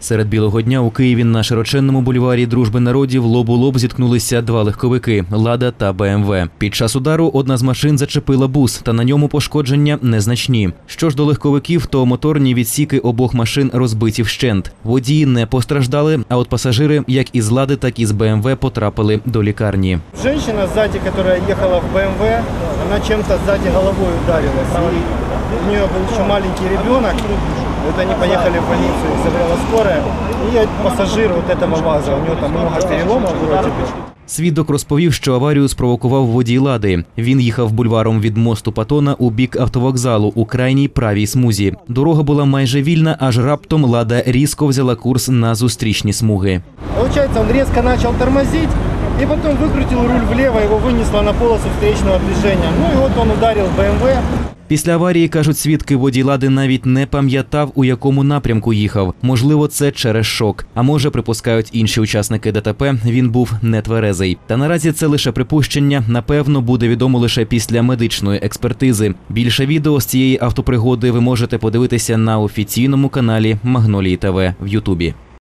Серед білого дня у Києві на широченному бульварі Дружби народів лоб у лоб зіткнулися два легковики Лада та БМВ. Під час удару одна з машин зачепила бус, та на ньому пошкодження незначні. Що ж до легковиків, то моторні відсіки обох машин розбиті вщент. Водії не постраждали, а от пасажири, як із Лади, так і з БМВ, потрапили до лікарні. Женщина сзади, которая ехала в БМВ, она чем-то сзади головой ударилась. И у нее был еще маленький ребенок. Вот они поехали в больницу, их забрала скорая. И пассажир вот этого ВАЗа, у него там много переломов вроде бы. Свідок розповів, що аварію спровокував водій лади. Він їхав бульваром від мосту Патона у бік автовокзалу у крайній правій смузі. Дорога була майже вільна, аж раптом лада різко взяла курс на зустрічні смуги. Получается, он резко начал тормозить, и потом выкрутил руль влево, его вынесло на полосу встречного движения. Ну и вот он ударил БМВ. Після аварії кажуть свідки, водій лади навіть не пам'ятав, у якому напрямку їхав. Можливо, це через шок. А може, припускають інші учасники ДТП. Він був нетверезий. Та наразі це лише припущення. Напевно, буде відомо лише після медичної експертизи. Більше відео з цієї автопригоди ви можете подивитися на офіційному каналі Магнолії ТВ в Ютубі.